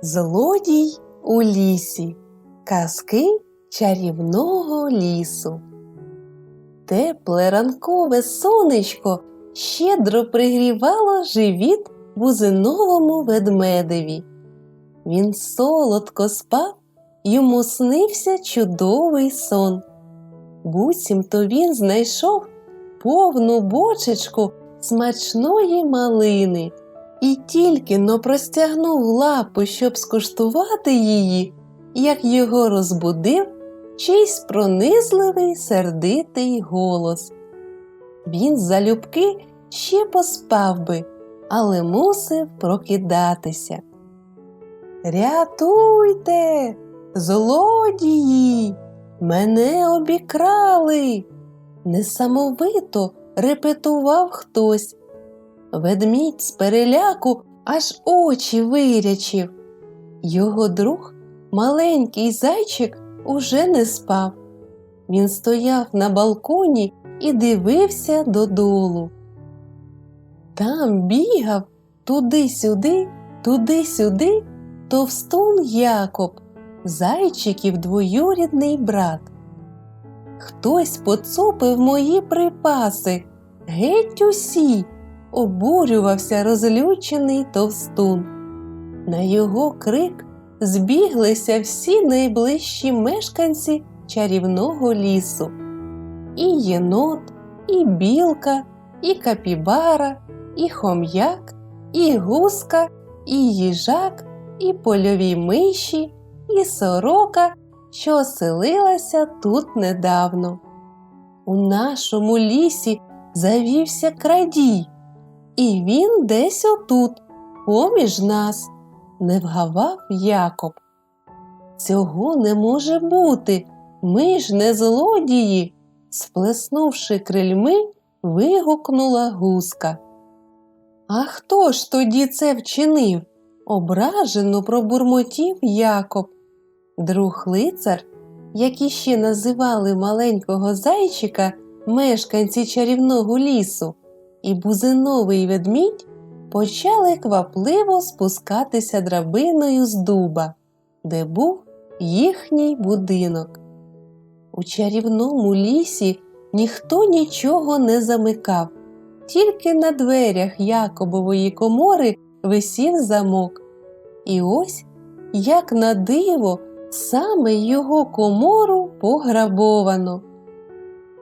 Злодій у лісі. Казки чарівного лісу. Тепле ранкове сонечко щедро пригрівало живіт бузиновому ведмедеві. Він солодко спав, йому снився чудовий сон. Буцімто він знайшов повну бочечку смачної малини і тільки но простягнув лапу, щоб скуштувати її, як його розбудив чийсь пронизливий сердитий голос. Він залюбки ще поспав би, але мусив прокидатися. Рятуйте, злодії, мене обікрали. Несамовито репетував хтось. Ведмідь з переляку аж очі вирячив. Його друг, маленький зайчик, уже не спав. Він стояв на балконі і дивився додолу. Там бігав туди-сюди, туди-сюди товстун Якоб, зайчиків двоюрідний брат. Хтось поцупив мої припаси, геть усі, обурювався розлючений товстун. На його крик збіглися всі найближчі мешканці чарівного лісу. І єнот, і білка, і капібара, і хом'як, і гуска, і їжак, і польові миші, і сорока, що оселилася тут недавно. У нашому лісі завівся крадій, і він десь отут, поміж нас, не вгавав Якоб. Цього не може бути, ми ж не злодії, сплеснувши крильми, вигукнула гуска. А хто ж тоді це вчинив? ображено пробурмотів Якоб. Друг лицар, як іще називали маленького зайчика мешканці чарівного лісу, і бузиновий ведмідь почали квапливо спускатися драбиною з дуба, де був їхній будинок. У чарівному лісі ніхто нічого не замикав, тільки на дверях Якобової комори висів замок. І ось, як на диво, саме його комору пограбовано.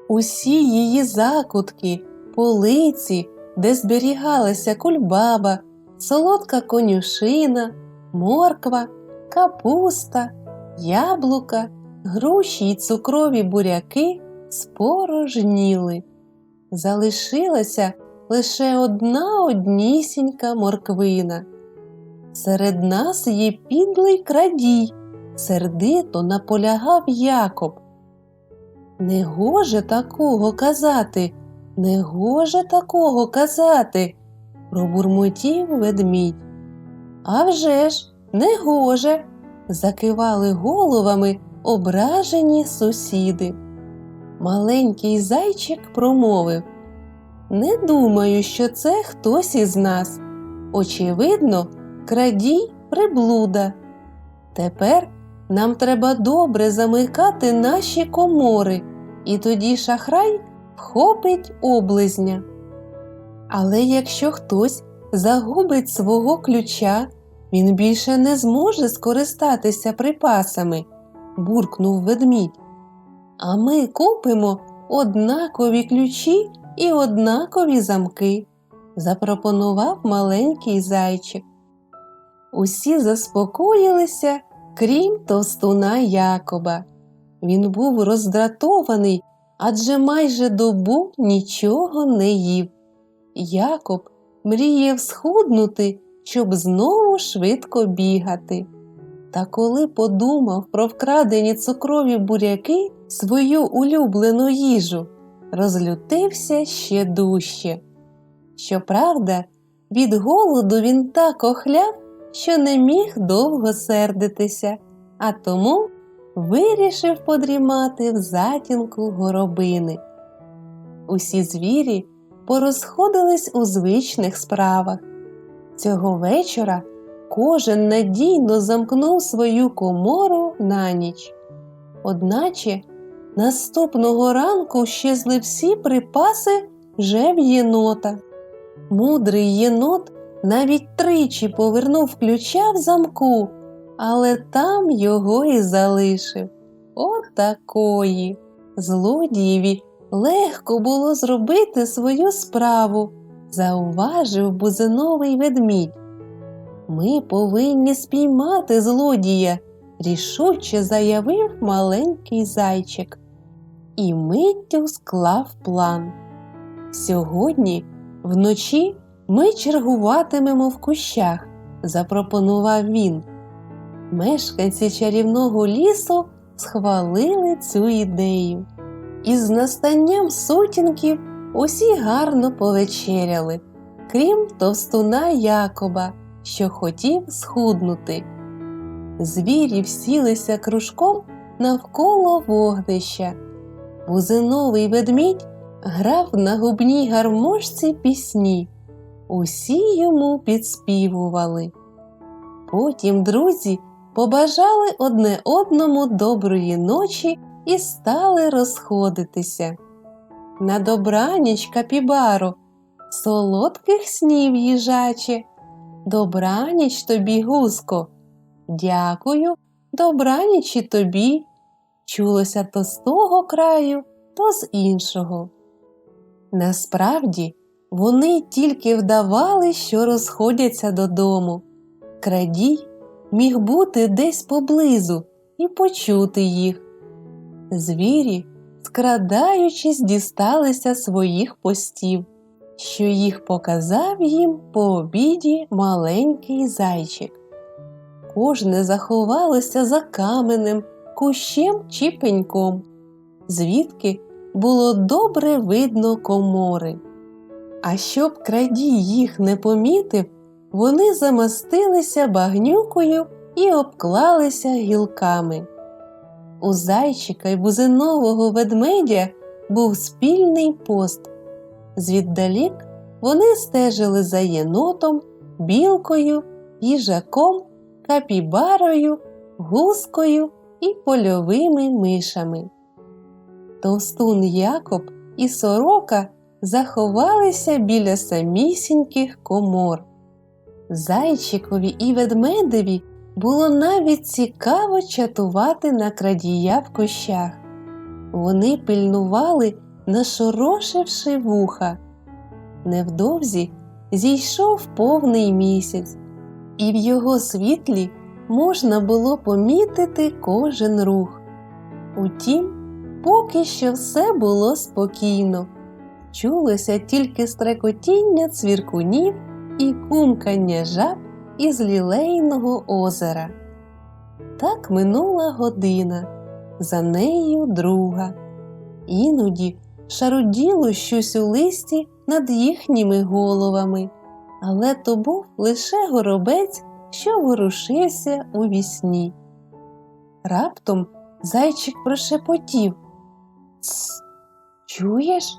Усі її закутки, полиці, де зберігалася кульбаба, солодка конюшина, морква, капуста, яблука, груші й цукрові буряки спорожніли. Залишилася лише одна однісінька морквина. Серед нас є підлий крадій, сердито наполягав Якоб. Не гоже такого казати, не гоже такого казати, пробурмотів ведмідь. «А вже ж, не гоже, закивали головами ображені сусіди. Маленький зайчик промовив Не думаю, що це хтось із нас. Очевидно, крадій приблуда. Тепер нам треба добре замикати наші комори, і тоді шахрай вхопить облизня. Але якщо хтось загубить свого ключа, він більше не зможе скористатися припасами, буркнув ведмідь. А ми купимо однакові ключі і однакові замки, запропонував маленький зайчик. Усі заспокоїлися, крім товстуна Якоба. Він був роздратований, адже майже добу нічого не їв. Якоб мріяв схуднути, щоб знову швидко бігати. Та коли подумав про вкрадені цукрові буряки свою улюблену їжу, розлютився ще дужче. Щоправда, від голоду він так охляв, що не міг довго сердитися, а тому вирішив подрімати в затінку горобини. Усі звірі порозходились у звичних справах. Цього вечора Кожен надійно замкнув свою комору на ніч. Одначе наступного ранку щезли всі припаси вже в єнота. Мудрий єнот навіть тричі повернув ключа в замку, але там його і залишив. Отакої. Злодієві легко було зробити свою справу, зауважив бузиновий ведмідь. Ми повинні спіймати злодія, рішуче заявив маленький зайчик. І миттю склав план. Сьогодні, вночі, ми чергуватимемо в кущах, запропонував він. Мешканці чарівного лісу схвалили цю ідею. І з настанням сутінків усі гарно повечеряли, крім товстуна Якоба, що хотів схуднути. Звірі всілися кружком навколо вогнища. Бузиновий ведмідь грав на губній гармошці пісні. Усі йому підспівували. Потім друзі побажали одне одному доброї ночі і стали розходитися. На добраніч, капібаро, солодких снів їжаче, добраніч тобі, гуско. Дякую, добраніч і тобі. Чулося то з того краю, то з іншого. Насправді, вони тільки вдавали, що розходяться додому. Крадій міг бути десь поблизу і почути їх. Звірі, скрадаючись, дісталися своїх постів, що їх показав їм по обіді маленький зайчик. Кожне заховалося за каменем, кущем чи пеньком, звідки було добре видно комори. А щоб крадій їх не помітив, вони замастилися багнюкою і обклалися гілками. У зайчика й бузинового ведмедя був спільний пост. Звіддалік вони стежили за єнотом, білкою, їжаком, капібарою, гускою і польовими мишами. Товстун Якоб і сорока заховалися біля самісіньких комор. Зайчикові і ведмедеві було навіть цікаво чатувати на крадія в кущах. Вони пильнували, нашорошивши вуха. Невдовзі зійшов повний місяць, і в його світлі можна було помітити кожен рух. Утім, поки що все було спокійно, чулося тільки стрекотіння цвіркунів і кумкання жаб із лілейного озера. Так минула година, за нею друга. Іноді шаруділо щось у листі над їхніми головами, але то був лише горобець, що ворушився у вісні. Раптом зайчик прошепотів Цс, чуєш?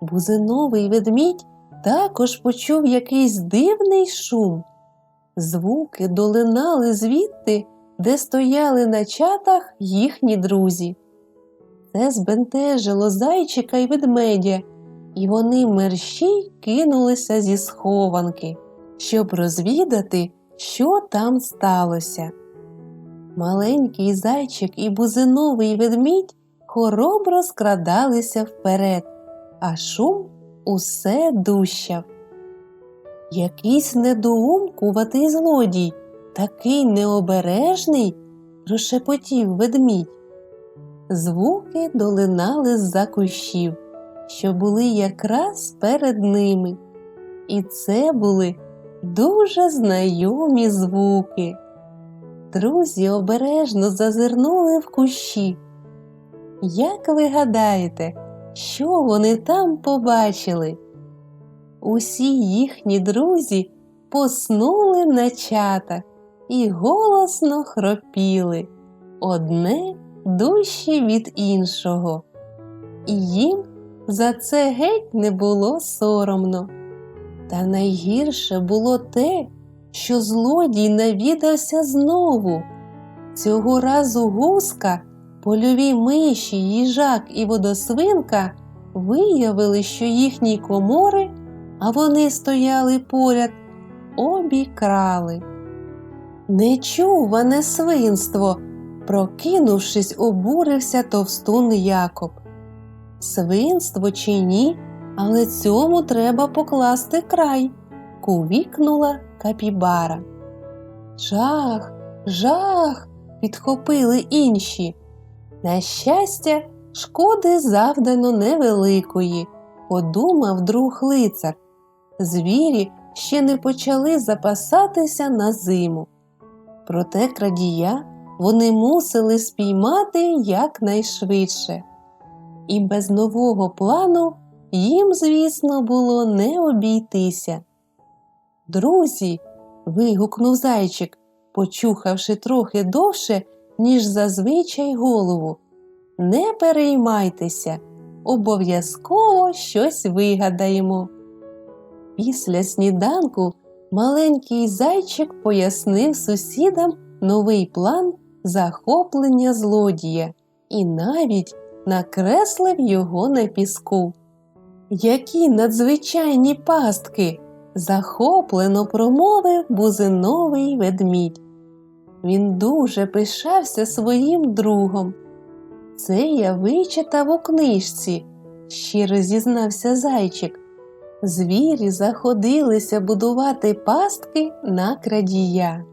Бузиновий ведмідь також почув якийсь дивний шум. Звуки долинали звідти, де стояли на чатах їхні друзі. Це збентежило зайчика й ведмедя, і вони мерщій кинулися зі схованки, щоб розвідати, що там сталося. Маленький зайчик і бузиновий ведмідь хоробро скрадалися вперед, а шум усе дущав. Якийсь недоумкуватий злодій, такий необережний, прошепотів ведмідь. Звуки долинали з-за кущів, що були якраз перед ними, і це були дуже знайомі звуки. Друзі обережно зазирнули в кущі. Як ви гадаєте, що вони там побачили? Усі їхні друзі поснули на чатах і голосно хропіли одне дужче від іншого. І їм за це геть не було соромно. Та найгірше було те, що злодій навідався знову. Цього разу гуска, польові миші, їжак і водосвинка виявили, що їхні комори, а вони стояли поряд, обікрали. Нечуване свинство, прокинувшись, обурився товстун Якоб. Свинство чи ні, але цьому треба покласти край, кувікнула капібара. Жах, жах, підхопили інші. На щастя, шкоди завдано невеликої, подумав друг лицар. Звірі ще не почали запасатися на зиму. Проте крадія вони мусили спіймати якнайшвидше. І без нового плану їм, звісно, було не обійтися. Друзі, вигукнув зайчик, почухавши трохи довше, ніж зазвичай голову. Не переймайтеся, обов'язково щось вигадаємо. Після сніданку маленький зайчик пояснив сусідам новий план захоплення злодія і навіть накреслив його на піску. Які надзвичайні пастки! захоплено промовив бузиновий ведмідь. Він дуже пишався своїм другом. Це я вичитав у книжці, щиро зізнався зайчик. Звірі заходилися будувати пастки на крадія.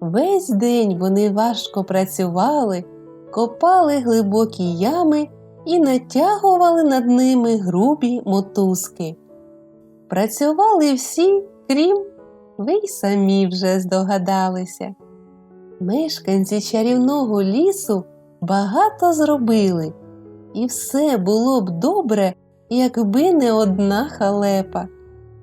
Весь день вони важко працювали, копали глибокі ями і натягували над ними грубі мотузки. Працювали всі, крім ви й самі вже здогадалися. Мешканці чарівного лісу багато зробили, і все було б добре, якби не одна халепа.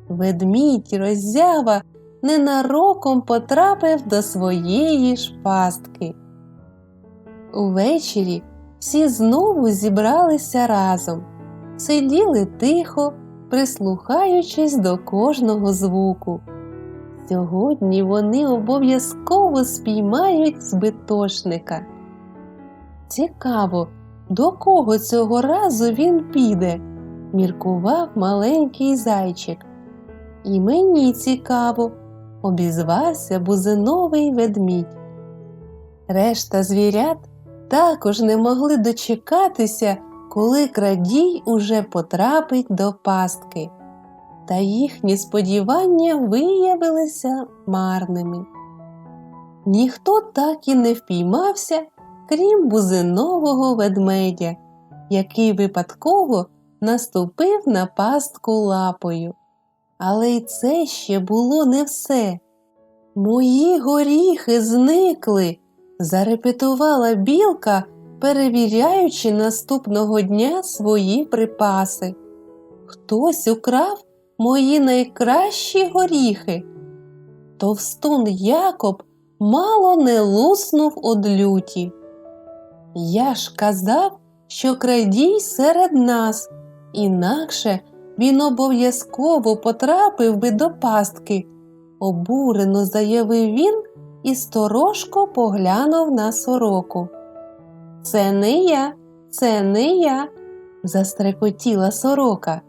Ведмідь роззява ненароком потрапив до своєї ж пастки. Увечері всі знову зібралися разом, сиділи тихо, прислухаючись до кожного звуку. Сьогодні вони обов'язково спіймають збитошника. Цікаво, до кого цього разу він піде, міркував маленький зайчик. І мені цікаво, обізвався бузиновий ведмідь. Решта звірят також не могли дочекатися, коли крадій уже потрапить до пастки, та їхні сподівання виявилися марними. Ніхто так і не впіймався, крім бузинового ведмедя, який випадково наступив на пастку лапою. Але й це ще було не все. Мої горіхи зникли, зарепетувала білка, перевіряючи наступного дня свої припаси. Хтось украв мої найкращі горіхи. Товстун Якоб мало не луснув од люті. Я ж казав, що крадій серед нас, інакше він обов'язково потрапив би до пастки, обурено заявив він і сторожко поглянув на сороку. Це не я, це не я, застрекотіла сорока.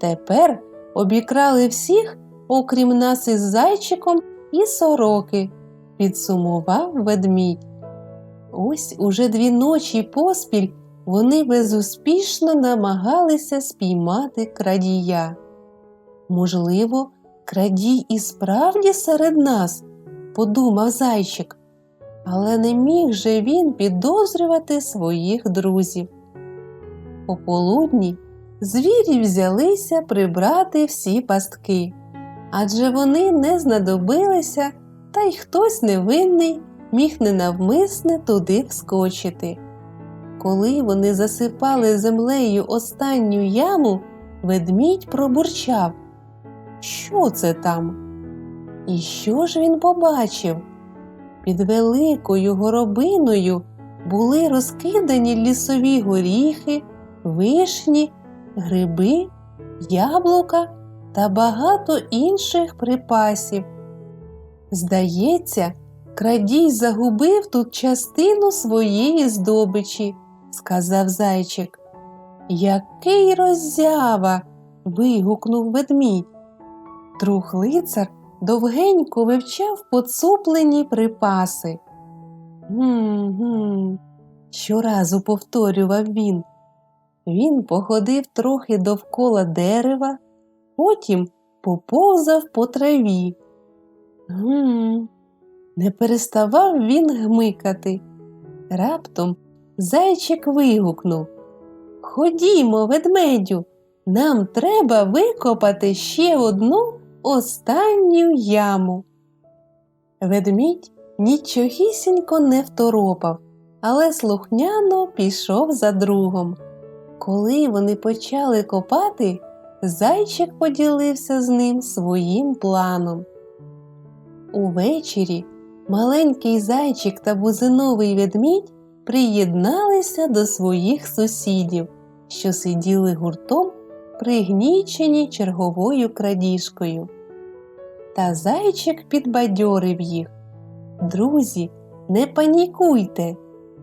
Тепер обікрали всіх, окрім нас із зайчиком і сороки, підсумував ведмідь. Ось уже дві ночі поспіль вони безуспішно намагалися спіймати крадія. Можливо, крадій і справді серед нас, подумав зайчик, але не міг же він підозрювати своїх друзів. Пополудні звірі взялися прибрати всі пастки, адже вони не знадобилися, та й хтось невинний міг ненавмисне туди вскочити. Коли вони засипали землею останню яму, ведмідь пробурчав. Що це там? І що ж він побачив? Під великою горобиною були розкидані лісові горіхи, вишні, гриби, яблука та багато інших припасів. Здається, крадій загубив тут частину своєї здобичі, сказав зайчик. Який роззява. вигукнув ведмідь. Друг лицар довгенько вивчав поцуплені припаси. Гм-гм, щоразу повторював він. Він походив трохи довкола дерева, потім поповзав по траві. Гм, не переставав він гмикати. Раптом зайчик вигукнув Ходімо, ведмедю, нам треба викопати ще одну останню яму. Ведмідь нічогісінько не второпав, але слухняно пішов за другом. Коли вони почали копати, зайчик поділився з ним своїм планом. Увечері маленький зайчик та бузиновий ведмідь приєдналися до своїх сусідів, що сиділи гуртом, пригнічені черговою крадіжкою. Та зайчик підбадьорив їх. Друзі, не панікуйте.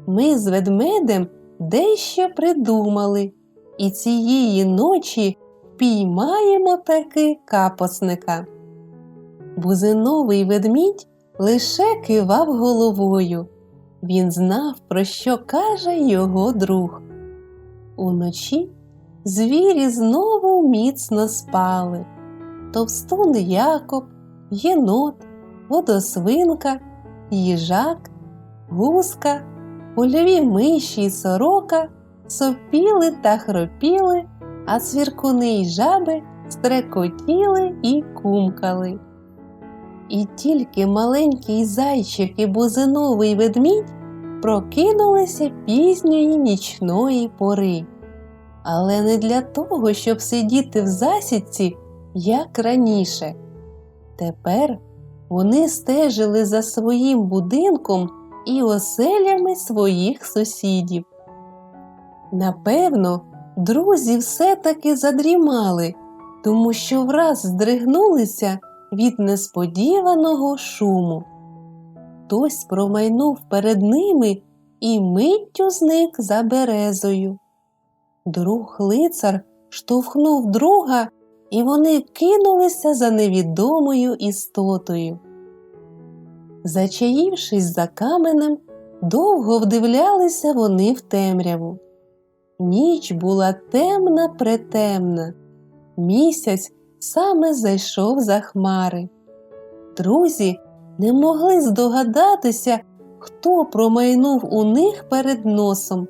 Ми з ведмедем дещо придумали, і цієї ночі піймаємо таки капосника. Бузиновий ведмідь лише кивав головою. Він знав, про що каже його друг. Уночі звірі знову міцно спали. Товстун Якоб, єнот, водосвинка, їжак, гуска, польові миші й сорока сопіли та хропіли, а цвіркуни й жаби стрекотіли і кумкали. І тільки маленький зайчик і бузиновий ведмідь прокинулися пізньої нічної пори. Але не для того, щоб сидіти в засідці, як раніше. Тепер вони стежили за своїм будинком і оселями своїх сусідів. Напевно, друзі все-таки задрімали, тому що враз здригнулися від несподіваного шуму. Хтось промайнув перед ними і миттю зник за березою. Друг лицар штовхнув друга, і вони кинулися за невідомою істотою. Зачаївшись за каменем, довго вдивлялися вони в темряву. Ніч була темна претемна, місяць саме зайшов за хмари. Друзі не могли здогадатися, хто промайнув у них перед носом,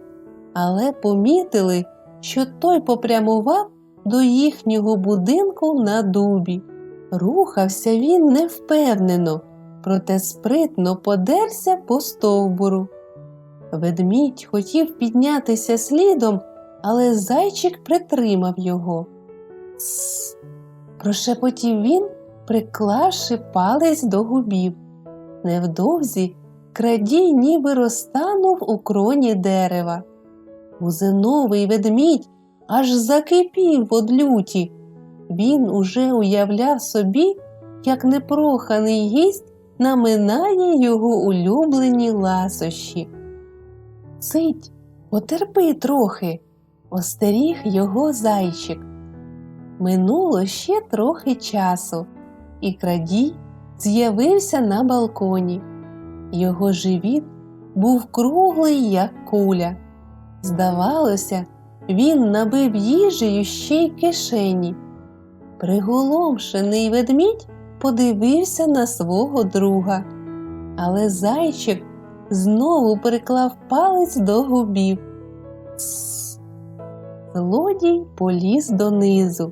але помітили, що той попрямував до їхнього будинку на дубі. Рухався він невпевнено, проте спритно подерся по стовбуру. Ведмідь хотів піднятися слідом, але зайчик притримав його. Тсс, прошепотів він, приклавши палець до губів. Невдовзі крадій ніби розтанув у кроні дерева. Бузиновий ведмідь аж закипів од люті. Він уже уявляв собі, як непроханий гість наминає його улюблені ласощі. Цить, потерпи трохи, остеріг його зайчик. Минуло ще трохи часу, і крадій з'явився на балконі. Його живіт був круглий, як куля. Здавалося, він набив їжею ще й кишені. Приголомшений ведмідь подивився на свого друга, але зайчик знову приклав палець до губів. Тсс. Злодій поліз донизу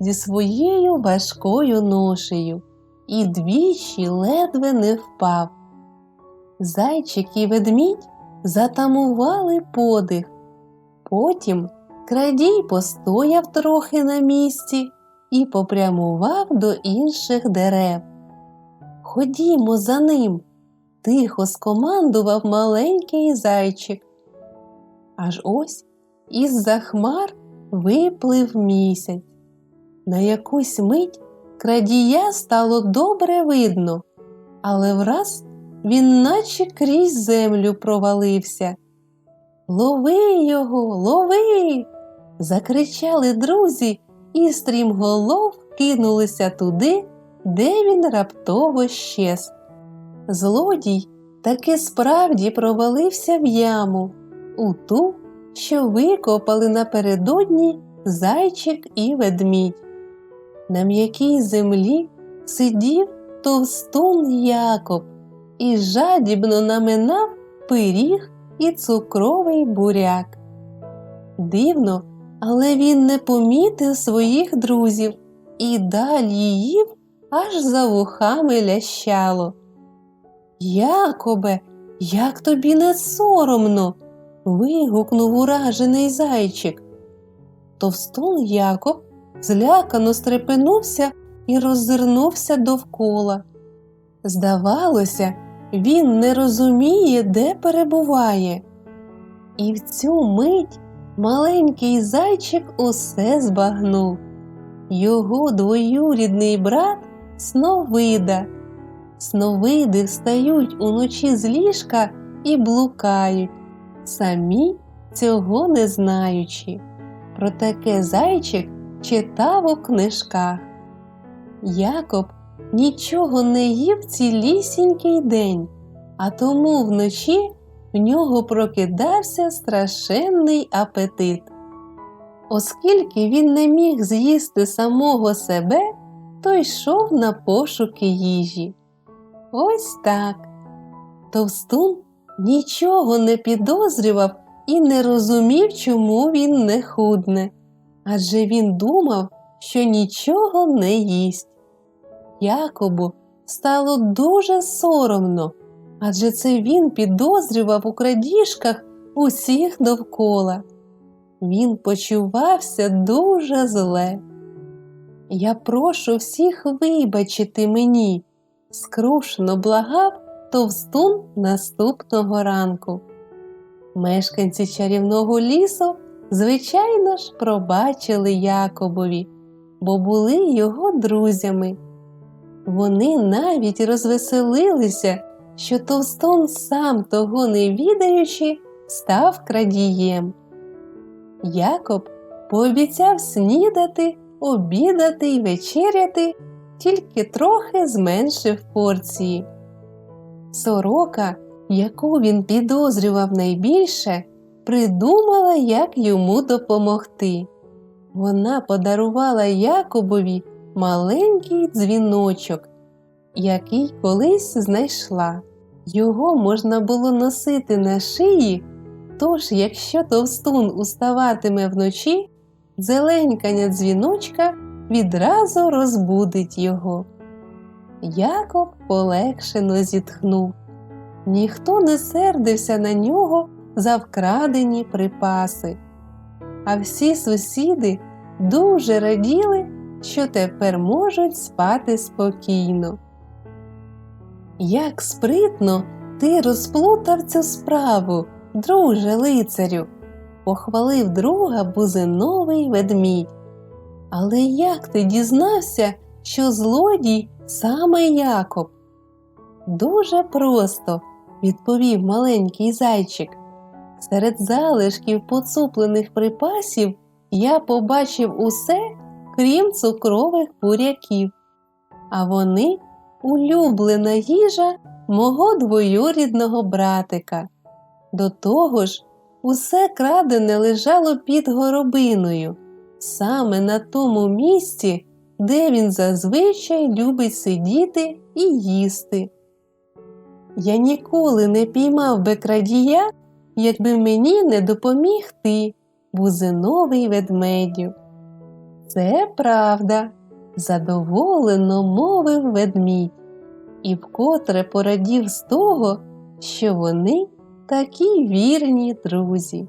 зі своєю важкою ношею і двічі ледве не впав. Зайчик і ведмідь затамували подих. Потім крадій постояв трохи на місці і попрямував до інших дерев. Ходімо за ним, тихо скомандував маленький зайчик. Аж ось із за хмар виплив місяць. На якусь мить крадія стало добре видно. але враз він наче крізь землю провалився. Лови його, лови. закричали друзі і стрімголов кинулися туди, де він раптово щез. Злодій таки справді провалився в яму, у ту, що викопали напередодні зайчик і ведмідь. На м'якій землі сидів товстун Якоб і жадібно наминав пиріг і цукровий буряк. Дивно, але він не помітив своїх друзів і далі їв, аж за вухами лящало. Якобе, як тобі не соромно. вигукнув уражений зайчик. Товстун Якоб злякано стрепенувся і роззирнувся довкола. Здавалося, він не розуміє, де перебуває. І в цю мить маленький зайчик усе збагнув. Його двоюрідний брат Сновида. Сновиди встають уночі з ліжка і блукають, самі цього не знаючи. Про таке зайчик читав у книжках. Якоб нічого не їв цілісінький день, а тому вночі в нього прокидався страшенний апетит. Оскільки він не міг з'їсти самого себе, то йшов на пошуки їжі. Ось так. Товстун нічого не підозрював і не розумів, чому він не худне, адже він думав, що нічого не їсть. Якобу стало дуже соромно, адже це він підозрював у крадіжках усіх довкола. Він почувався дуже зле. Я прошу всіх вибачити мені, скрушно благав товстун наступного ранку. Мешканці чарівного лісу, звичайно ж, пробачили Якобові, бо були його друзями. Вони навіть розвеселилися, що товстун, сам того не відаючи, став крадієм. Якоб пообіцяв снідати, обідати й вечеряти, тільки трохи зменшив порції. Сорока, яку він підозрював найбільше, придумала, як йому допомогти. Вона подарувала Якобові маленький дзвіночок, який колись знайшла. Його можна було носити на шиї, тож, якщо товстун уставатиме вночі, зеленькання дзвіночка відразу розбудить його. Якоб полегшено зітхнув. Ніхто не сердився на нього за вкрадені припаси, а всі сусіди дуже раділи, що тепер можуть спати спокійно. Як спритно ти розплутав цю справу, друже лицарю, похвалив друга бузиновий ведмідь. Але як ти дізнався, що злодій саме Якоб? Дуже просто, відповів маленький зайчик. Серед залишків поцуплених припасів я побачив усе, крім цукрових буряків, а вони улюблена їжа мого двоюрідного братика. До того ж, усе крадене лежало під горобиною, саме на тому місці, де він зазвичай любить сидіти і їсти. Я ніколи не піймав би крадія, якби мені не допоміг ти, бузиновий ведмедю. Це правда, задоволено мовив ведмідь, і вкотре порадів з того, що вони такі вірні друзі.